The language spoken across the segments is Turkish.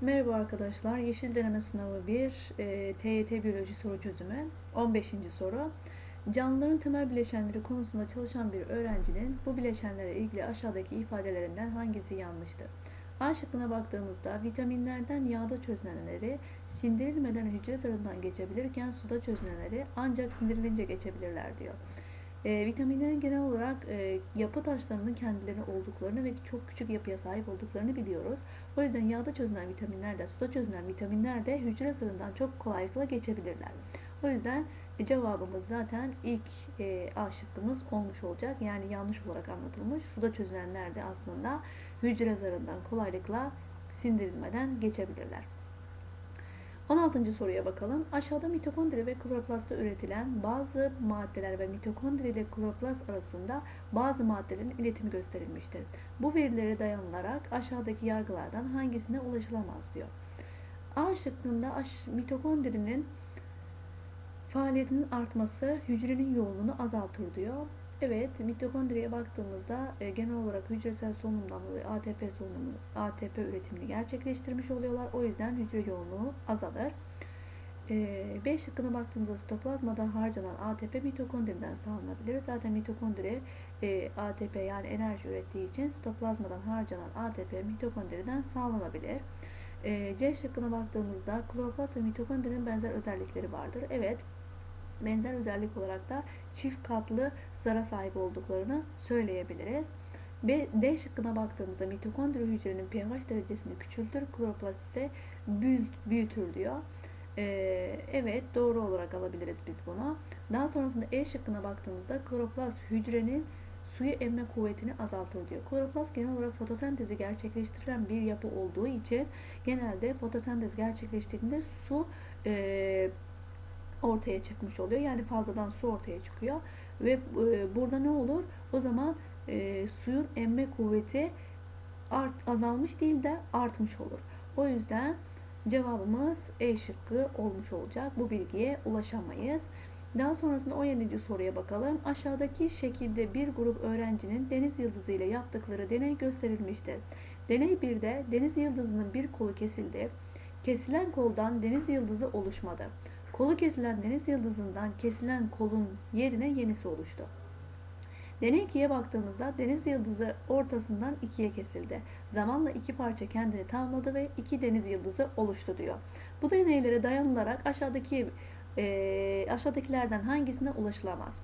Merhaba arkadaşlar. Yeşil Deneme Sınavı 1 e, TYT Biyoloji soru çözümü 15. soru. Canlıların temel bileşenleri konusunda çalışan bir öğrencinin bu bileşenlerle ilgili aşağıdaki ifadelerinden hangisi yanlıştır? A şıkkına baktığımızda vitaminlerden yağda çözünenleri sindirilmeden hücre zarından geçebilirken suda çözünenleri ancak sindirilince geçebilirler diyor. E, vitaminlerin genel olarak e, yapı taşlarının kendileri olduklarını ve çok küçük yapıya sahip olduklarını biliyoruz. O yüzden yağda çözünen vitaminler de suda çözünen vitaminler de hücre zarından çok kolaylıkla geçebilirler. O yüzden e, cevabımız zaten ilk e, A şıkkımız olmuş olacak. Yani yanlış olarak anlatılmış. Suda çözünenler de aslında hücre zarından kolaylıkla sindirilmeden geçebilirler. 16. soruya bakalım. Aşağıda mitokondri ve kloroplastta üretilen bazı maddeler ve mitokondri ile kloroplast arasında bazı maddelerin iletimi gösterilmiştir. Bu verilere dayanılarak aşağıdaki yargılardan hangisine ulaşılamaz diyor. A şıkkında mitokondrinin faaliyetinin artması hücrenin yoğunluğunu azaltır diyor. Evet, mitokondriye baktığımızda e, genel olarak hücresel solunumdan dolayı ATP solunumu, ATP üretimini gerçekleştirmiş oluyorlar. O yüzden hücre yoğunluğu azalır. E, B şıkkına baktığımızda sitoplazmada harcanan ATP mitokondriden sağlanabilir. Zaten mitokondri e, ATP yani enerji ürettiği için sitoplazmadan harcanan ATP mitokondriden sağlanabilir. E, C şıkkına baktığımızda kloroplast ve mitokondrinin benzer özellikleri vardır. Evet, benzer özellik olarak da çift katlı zara sahip olduklarını söyleyebiliriz. B, D şıkkına baktığımızda mitokondri hücrenin pH derecesini küçültür, kloroplast ise büyütür diyor. Ee, evet doğru olarak alabiliriz biz bunu. Daha sonrasında E şıkkına baktığımızda kloroplast hücrenin suyu emme kuvvetini azaltır diyor. Kloroplast genel olarak fotosentezi gerçekleştiren bir yapı olduğu için genelde fotosentez gerçekleştiğinde su e, ortaya çıkmış oluyor. Yani fazladan su ortaya çıkıyor. Ve e, burada ne olur? O zaman e, suyun emme kuvveti art, azalmış değil de artmış olur. O yüzden cevabımız E şıkkı olmuş olacak. Bu bilgiye ulaşamayız. Daha sonrasında 17. soruya bakalım. Aşağıdaki şekilde bir grup öğrencinin deniz yıldızı ile yaptıkları deney gösterilmiştir. Deney 1'de deniz yıldızının bir kolu kesildi. Kesilen koldan deniz yıldızı oluşmadı. Kolu kesilen deniz yıldızından kesilen kolun yerine yenisi oluştu. Deney 2'ye baktığımızda deniz yıldızı ortasından ikiye kesildi. Zamanla iki parça kendini tamamladı ve iki deniz yıldızı oluştu diyor. Bu deneylere dayanılarak aşağıdaki e, aşağıdakilerden hangisine ulaşılamaz?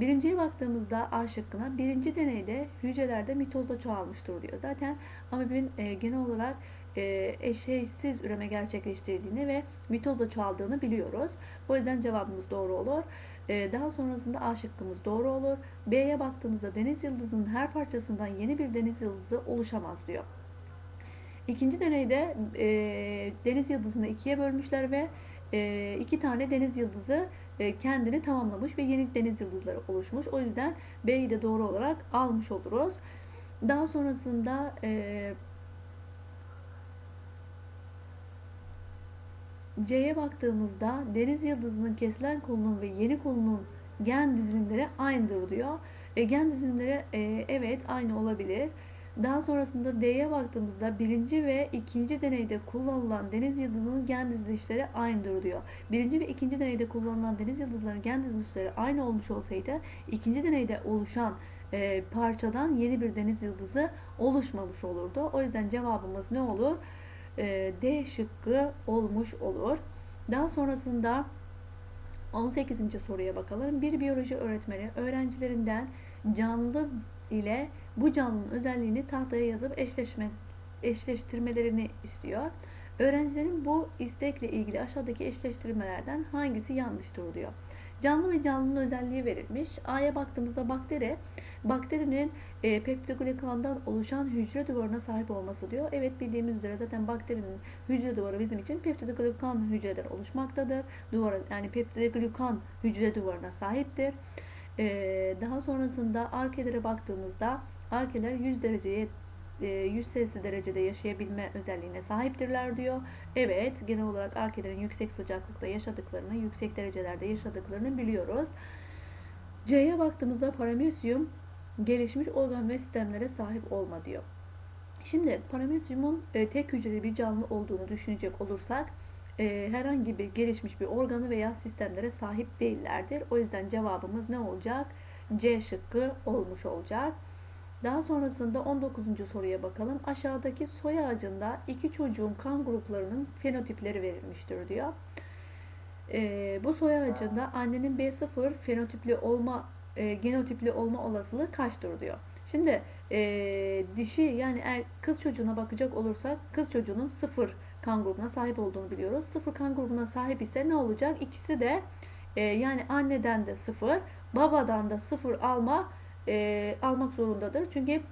Birinciye baktığımızda A şıkkına birinci deneyde hücrelerde mitozda çoğalmıştır diyor. Zaten amibin e, genel olarak e, eşeysiz üreme gerçekleştirdiğini ve mitozla çoğaldığını biliyoruz. O yüzden cevabımız doğru olur. E, daha sonrasında A şıkkımız doğru olur. B'ye baktığımızda deniz yıldızının her parçasından yeni bir deniz yıldızı oluşamaz diyor. İkinci deneyde e, deniz yıldızını ikiye bölmüşler ve e, iki tane deniz yıldızı e, kendini tamamlamış ve yeni deniz yıldızları oluşmuş. O yüzden B'yi de doğru olarak almış oluruz. Daha sonrasında e, C'ye baktığımızda deniz yıldızının kesilen kolunun ve yeni kolunun gen dizilimleri aynıdır diyor. E, gen dizilimleri e, evet aynı olabilir. Daha sonrasında D'ye baktığımızda birinci ve ikinci deneyde kullanılan deniz yıldızının gen dizilişleri aynıdır diyor. Birinci ve ikinci deneyde kullanılan deniz yıldızlarının gen dizilişleri aynı olmuş olsaydı ikinci deneyde oluşan e, parçadan yeni bir deniz yıldızı oluşmamış olurdu. O yüzden cevabımız ne olur? E, D şıkkı olmuş olur. Daha sonrasında 18. soruya bakalım. Bir biyoloji öğretmeni öğrencilerinden canlı ile bu canlının özelliğini tahtaya yazıp eşleşme, eşleştirmelerini istiyor. Öğrencilerin bu istekle ilgili aşağıdaki eşleştirmelerden hangisi yanlıştır diyor. Canlı ve canlının özelliği verilmiş. A'ya baktığımızda bakteri, bakterinin e, peptidoglikandan oluşan hücre duvarına sahip olması diyor. Evet bildiğimiz üzere zaten bakterinin hücre duvarı bizim için peptidoglikan hücreden oluşmaktadır. Duvarı yani peptidoglikan hücre duvarına sahiptir. E, daha sonrasında arkelere baktığımızda arkeler 100 dereceye 100 Celsius derecede yaşayabilme özelliğine sahiptirler diyor. Evet, genel olarak arkelerin yüksek sıcaklıkta yaşadıklarını, yüksek derecelerde yaşadıklarını biliyoruz. C'ye baktığımızda paramesyum gelişmiş organ ve sistemlere sahip olma diyor. Şimdi paramesyumun e, tek hücreli bir canlı olduğunu düşünecek olursak e, herhangi bir gelişmiş bir organı veya sistemlere sahip değillerdir. O yüzden cevabımız ne olacak? C şıkkı olmuş olacak. Daha sonrasında 19. soruya bakalım. Aşağıdaki soy ağacında iki çocuğun kan gruplarının fenotipleri verilmiştir diyor. E, bu soy ağacında annenin B0 fenotipli olma e, genotipli olma olasılığı kaçtır diyor. Şimdi e, dişi yani er, kız çocuğuna bakacak olursak kız çocuğunun sıfır kan grubuna sahip olduğunu biliyoruz. Sıfır kan grubuna sahip ise ne olacak? İkisi de e, yani anneden de sıfır, babadan da sıfır alma e, almak zorundadır. Çünkü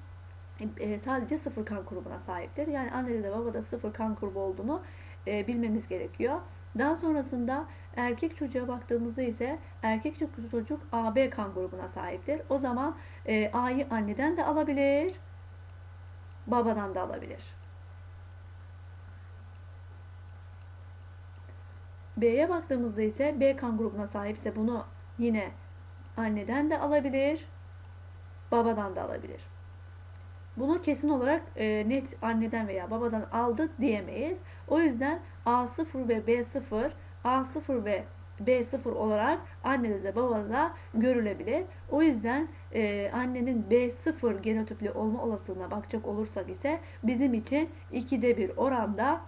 e, sadece sıfır kan grubuna sahiptir. Yani annede de babada sıfır kan grubu olduğunu e, bilmemiz gerekiyor. Daha sonrasında erkek çocuğa baktığımızda ise erkek çocuk AB kan grubuna sahiptir. O zaman e, A'yı anneden de alabilir, babadan da alabilir. B'ye baktığımızda ise B kan grubuna sahipse bunu yine anneden de alabilir, babadan da alabilir. Bunu kesin olarak e, net anneden veya babadan aldı diyemeyiz. O yüzden A0 ve B0, A0 ve B0 olarak annede de babada da görülebilir. O yüzden e, annenin B0 genotipli olma olasılığına bakacak olursak ise bizim için 2'de 1 oranda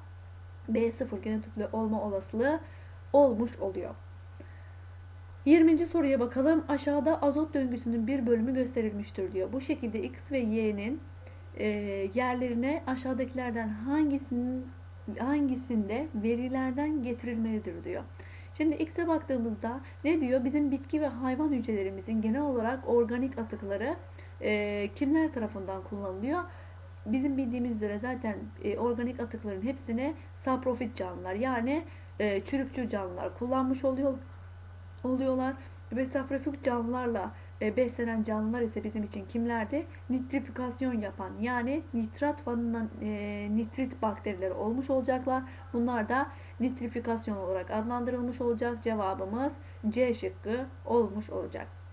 B0 genotipli olma olasılığı olmuş oluyor. 20. soruya bakalım. Aşağıda azot döngüsünün bir bölümü gösterilmiştir diyor. Bu şekilde X ve Y'nin e, yerlerine aşağıdakilerden hangisinin hangisinde verilerden getirilmelidir diyor. Şimdi X'e baktığımızda ne diyor? Bizim bitki ve hayvan hücrelerimizin genel olarak organik atıkları e, kimler tarafından kullanılıyor? Bizim bildiğimiz üzere zaten e, organik atıkların hepsini saprofit canlılar yani e, çürükçü canlılar kullanmış oluyor oluyorlar ve saprofit canlılarla e, beslenen canlılar ise bizim için kimlerdi? Nitrifikasyon yapan yani nitrat ve e, nitrit bakterileri olmuş olacaklar. Bunlar da nitrifikasyon olarak adlandırılmış olacak. Cevabımız C şıkkı olmuş olacak.